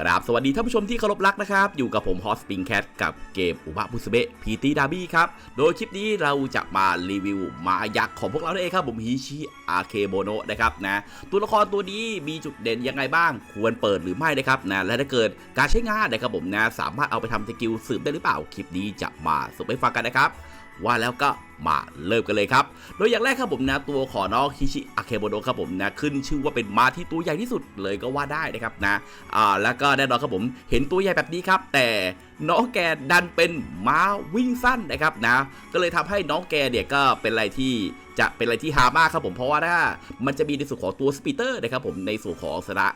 กราบสวัสดีท่านผู้ชมที่เคารพรักนะครับ อยู่กับผมฮอสปิงแคทกับเกมอุบะบุสเบะพีตีดาบี้ครับ โดยคลิปนี้เราจะมารีวิวมายักษ์ของพวกเราเองครับ ผมฮิชิอาเคโบโนะนะครับนะตัวละครตัวนี้มีจุดเด่นยังไงบ้าง ควรเปิดหรือไม่นะครับนะและถ้าเกิดการใช้งานนะครับผมนะสามารถเอาไปทำสกิลสืบได้หรือเปล่าคลิปนี้จะมาสรุปให้ฟังกันนะครับ ว่าแล้วก็มาเริ่มกันเลยครับ โดยอย่างแรกครับผมนะตัวขอน้องฮิชิอาเคโบโนะครับผมนะขึ้นชื่อว่าเป็นม้าที่ตัวใหญ่ที่สุดเลยก็ว่าได้นะครับนะอ่าแล้วก็แน่นอนครับผมเห็นตัวใหญ่แบบนี้ครับ แต่น้องแกดันเป็นม้าวิ่งสั้นนะครับนะ ก็เลยทำให้น้องแกเนี่ยก็เป็นอะไรที่จะเป็นอะไรที่ฮามากครับผมเพราะว่าถ้ามันจะมีในส่วนของตัวสปีเตอร์นะครับผมในส่วนของสระ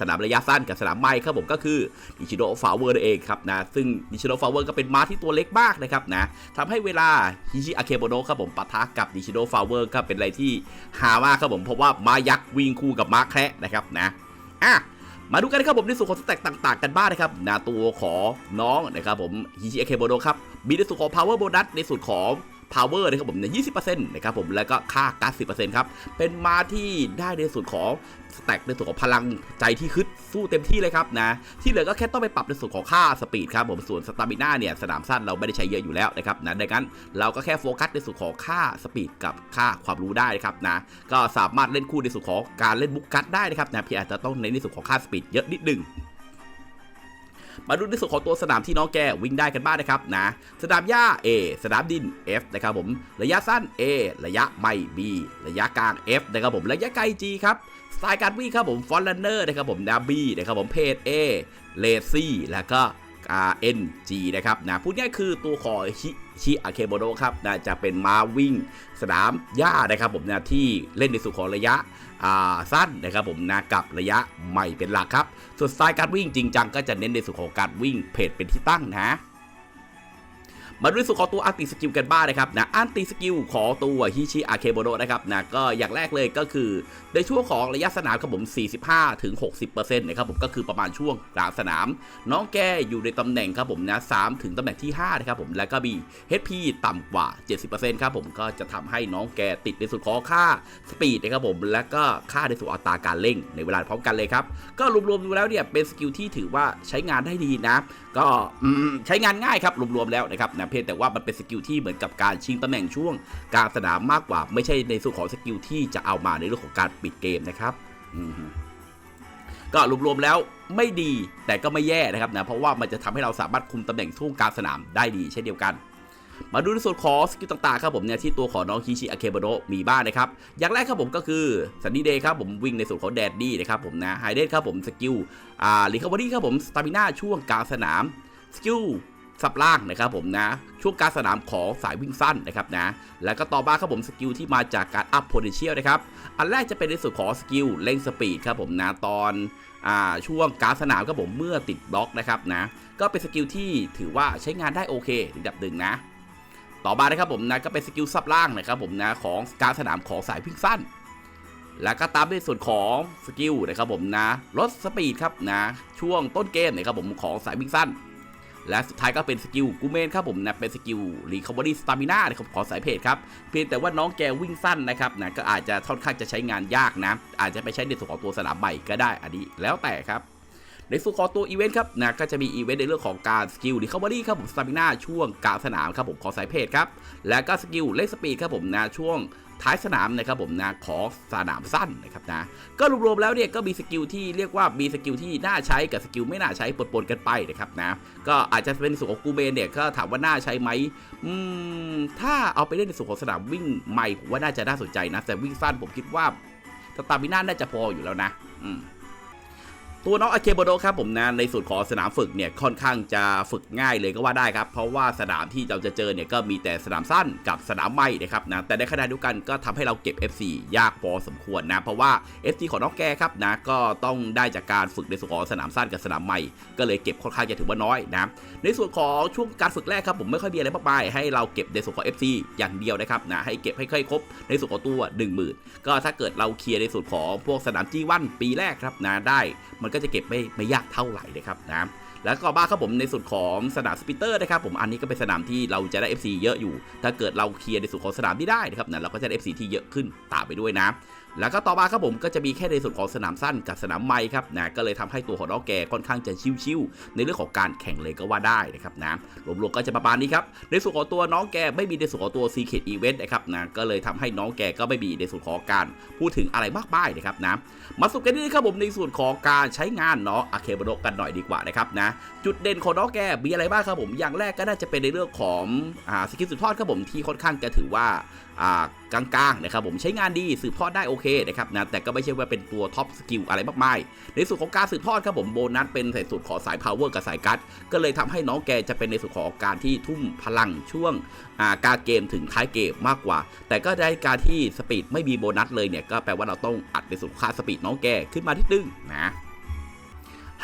สนามระยะสั้นกับสนามไม้ครับผมก็คือนิชิโนฟาวเวอร์เองครับนะซึ่งนิชิโนฟาวเวอร์ก็เป็นม้าที่ตัวเล็กมากนะครับนะทำให้เวลาฮิชิอาเคโบโนะครับผมปะทะกับนิชิโนฟาวเวอร์ก็เป็นอะไรที่ฮามากครับผมเพราะว่าม้ายักษ์วิ่งคู่กับม้าแคระนะครับนะอะมาดูกันนะครับผมในส่วนของสแต็กต่างๆกันบ้างนะครับนาตัวของน้องนะครับผมฮิชิอาเคโบโนครับมีในส่วนของ power bonus ในส่วนของ power นะครับผมเนี่ย20%นะครับผมแล้วก็ค่าก๊าซ10%ครับเป็นมาที่ได้ในส่วนของสแต็กในส่วนของพลังใจที่คึดสู้เต็มที่เลยครับนะ ที่เหลือก็แค่ต้องไปปรับในส่วนของค่าสปีดครับผมส่วนสตามิน่าเนี่ยสนามสั้นเราไม่ได้ใช้เยอะอยู่แล้วนะครับนะดังนั้นเราก็แค่โฟกัสในส่วนของค่าสปีดกับค่าความรู้ได้นะครับนะก็สามารถเล่นคู่ในส่วนของการเล่นบุกกัดได้นะครับนะเพียงอาจจะต้องเน้นในส่วนของค่าสปีดเยอะนิดนึง มาดูในส่วนของตัวสนามที่น้องแกวิ่งได้กันบ้างนะครับนะสนามหญ้า A สนามดิน F นะครับผมระยะสั้น A ระยะไม่ B ระยะกลาง F นะครับผมระยะไกล G ครับสไตล์การวิ่งครับผมฟอนลันเนอร์นะครับผมนาบีนะครับผมเพจ A เลซี่แล้วก็ RNG นะครับนะพูดง่ายคือตัวของชิ ชิอาเคโบโดครับนะจะเป็นม้าวิ่งสนามหญ้านะครับผมนะที่เล่นในส่วนของระยะอ่าสั้นนะครับผมนะกับระยะใหม่เป็นหลักครับ ส่วนสไตล์การวิ่งจริงจังก็จะเน้นในส่วนของการวิ่งเพจเป็นที่ตั้งนะ มาดูส่วนของตัวอันติสกิลกันบ้างนะครับนะอันติสกิลของตัวฮิชิอาเคโบโนนะครับนะก็อย่างแรกเลยก็คือ ในช่วงของระยะสนามครับผม 45 ถึง 60%นะครับผมก็คือประมาณช่วงกลางสนาม น้องแกอยู่ในตำแหน่งครับผมนะ3ถึงตำแหน่งที่5นะครับผมแล้วก็มี HP ต่ำกว่า 70%ครับผมก็จะทำให้น้องแกติดในส่วนของค่าสปีดนะครับผมแล้วก็ค่าในส่วนอัตราการเร่งในเวลาพร้อมกันเลยครับก็รวมๆดูแล้วเนี่ยเป็นสกิลที่ถือว่าใช้งานได้ดีนะ ก็ใช้งานง่ายครับรวมๆแล้วนะครับนะเพียงแต่ว่ามันเป็นสกิลที่เหมือนกับการชิงตำแหน่งช่วงกลางสนามมากกว่า ไม่ใช่ในส่วนของสกิลที่จะเอามาในเรื่องของการปิดเกมนะครับก็รวมๆแล้วไม่ดีแต่ก็ไม่แย่นะครับนะเพราะว่ามันจะทำให้เราสามารถคุมตำแหน่งช่วงกลางสนามได้ดีเช่นเดียวกันมาดูในส่วนของสกิลต่างๆครับผมเนี่ยที่ตัวของน้องคิชิอาเคบโนะมีบ้างนะครับ อย่างแรกครับผมก็คือซันนี่เดย์ครับผมวิ่งในส่วนของแดดดี้นะครับผมนะไฮเดนครับผมสกิลอ่ารีคาบอรี่ครับผมสตามิน่าช่วงกลางสนามสกิล สับล่างนะครับผมนะ ช่วงกางสนามของสายวิ่งสั้นนะครับนะ แล้วก็ต่อมาครับผมสกิลที่มาจากการอัพ potential นะครับ อันแรกจะเป็นในส่วนของสกิลเร่งสปีดครับผมนะตอนอ่าช่วงกางสนามครับผมเมื่อติดบล็อกนะครับนะ ก็เป็นสกิลที่ถือว่าใช้งานได้โอเคระดับหนึ่งนะต่อมานะครับผมนะก็เป็นสกิลซับล่างนะครับผมนะของการสนามของสายวิ่งสั้น แล้วก็ตามด้วยส่วนของสกิลนะครับผมนะลดสปีดครับนะช่วงต้นเกมนะครับผมของสายวิ่งสั้น และสุดท้ายก็เป็นสกิลกูเมนครับผมนะเป็นสกิลรีคา v อรี่สตามิน่านะครับขอสายเพจครับ เพียงแต่ว่าน้องแกวิ่งสั้นนะครับนะก็อาจจะค่อนข้างจะใช้งานยากนะ อาจจะไปใช้ในส่วนของตัวสนามใหม่ก็ได้อันนี้แล้วแต่ครับในส่วนของตัวอีเวนต์ครับนะก็จะมีอีเวนต์ในเรื่องของการสกิลรีคา v อรี่ครับผมสตามิน่าช่วงกลางสนามครับผมขอสายเพจครับ แล้วก็สกิลเลสปีดครับผมนะช่วง ท้ายสนามนะครับผมนะขอสนามสั้นนะครับนะก็รวมๆแล้วเนี่ยก็มีสกิลที่เรียกว่ามีสกิลที่น่าใช้กับสกิลไม่น่าใช้ปนๆกันไปนะครับนะก็อาจจะเป็นสุขของกูเบนเนี่ยก็ถามว่าน่าใช้ไหมอืมถ้าเอาไปเล่นในสุขของสนามวิ่งใหม่ผมว่าน่าจะน่าสนใจนะแต่วิ่งสั้นผมคิดว่าสตามิน่าน่าจะพออยู่แล้วนะ อืม ตัวน้องอาเคโบโดครับผมนะในส่วนของสนามฝึกเนี่ยค่อนข้างจะฝึกง่ายเลยก็ว่าได้ครับ เพราะว่าสนามที่เราจะเจอเนี่ยก็มีแต่สนามสั้นกับสนามไม่นะครับนะแต่ในขณะเดียวกันก็ทำให้เราเก็บ FC ยากพอสมควรนะเพราะว่า FC ของน้องแกครับนะก็ต้องได้จากการฝึกในส่วนของสนามสั้นกับสนามใหม่ก็เลยเก็บค่อนข้างจะถือว่าน้อยนะในส่วนของช่วงการฝึกแรกครับผมไม่ค่อยมีอะไรมากมายให้เราเก็บในส่วนของ FC อย่างเดียวนะครับนะให้เก็บให้ค่อยครบในส่วนของตัว 10,000 ก็ถ้าเกิดเราเคลียร์ในส่วนของพวกสนาม G1 ปีแรกครับนะได้มันก็จะเก็บไม่ไม่ยากเท่าไหร่นะครับนะแล้วก็บ้าครับผมในส่วนของสนามสปิเตอร์นะครับผมอันนี้ก็เป็นสนามที่เราจะได้ FC เยอะอยู่ ถ้าเกิดเราเคลียร์ในส่วนของสนามที่ได้นะครับนะเราก็จะได้ FC ที่เยอะขึ้นตามไปด้วยนะแล้วก็ต่อมาครับผมก็จะมีแค่ในส่วนของสนามสั้นกับสนามไม้ครับนะก็เลยทำให้ตัวของน้องแกค่อนข้างจะชิวๆในเรื่องของการแข่งเลยก็ว่าได้นะครับนะรวมๆก็จะประมาณนี้ครับในส่วนของตัวน้องแกไม่มีในส่วนของตัว Secret Event นะครับนะก็เลยทำให้น้องแกก็ไม่มีในส่วนของการพูดถึงอะไรมากมายนะครับนะมาสรุปกันนี่ครับผมในส่วนของการใช้งานเนาะอาเคบโนกันหน่อยดีกว่านะครับนะจุดเด่นของน้องแกมีอะไรบ้างครับผมอย่างแรกก็น่าจะเป็นในเรื่องของอ่าสกิลสุดทอดครับผมที่ค่อนข้างจะถือว่าอ่ากลางๆนะครับผมใช้งานดีสืบทอดได้โอเคนะครับนะแต่ก็ไม่ใช่ว่าเป็นตัวท็อปสกิลอะไรมากมายในส่วนของการสืบทอดครับผมโบนัสเป็นในส่วนของสายพาวเวอร์กับสายกัดก็เลยทำให้น้องแกจะเป็นในส่วนของการที่ทุ่มพลังช่วงากลารเกมถึงท้ายเกมมากกว่า แต่ก็ได้การที่สปีดไม่มีโบนัสเลยเนี่ยก็แปลว่าเราต้องอัดในส่วนค่าสปีดน้องแกขึ้นมาที่นึงนะ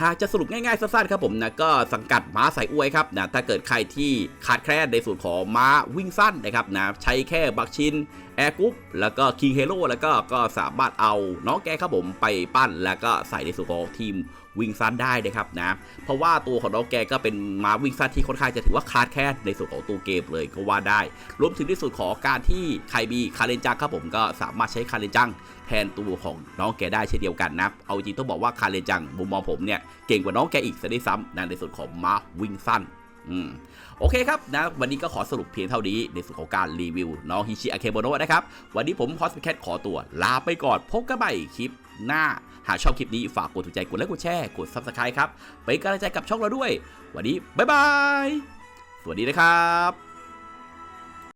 หากจะสรุปง่ายๆสั้นๆครับผมนะก็สังกัดม้าสายอวยครับนะถ้าเกิดใครที่ขาดแคลนในส่วนของม้าวิ่งสั้นนะครับนะใช้แค่บักชินแอร์กรุ๊ปแล้วก็คิงเฮโร่แล้วก็ก็สามารถเอาน้องแกครับผมไปปั้นแล้วก็ใส่ในส่วนของทีมวิ่งสั้นได้นะครับนะ เพราะว่าตัวของน้องแกก็เป็นม้าวิ่งสั้นที่ค่อนข้างจะถือว่าคลาดแคลนในส่วนของตัวเกมเลยก็ว่าได้ รวมถึงในส่วนของการที่ใครมีคาเลนจังครับผมก็สามารถใช้คาเลนจังแทนตัวของน้องแกได้เช่นเดียวกันนะ เอาจริงต้องบอกว่าคาเลนจังมุมมองผมเนี่ยเก่งกว่าน้องแกอีกซะด้วยซ้ำนะในส่วนของมาวิ่งสั้นอืมโอเคครับนะวันนี้ก็ขอสรุปเพียงเท่านี้ในส่วนของการรีวิว น้องฮิชิอาเคโบโนะนะครับ วันนี้ผมฮอสพิแคทขอตัว ลาไปก่อน พบกันใหม่คลิปหน้า หากชอบคลิปนี้ฝากกดถูกใจกดไลค์กดแชร์กด Subscribe ครับเป็นกำลังใจกับช่องเราด้วย วันนี้ บ๊ายบาย สวัสดีนะครับ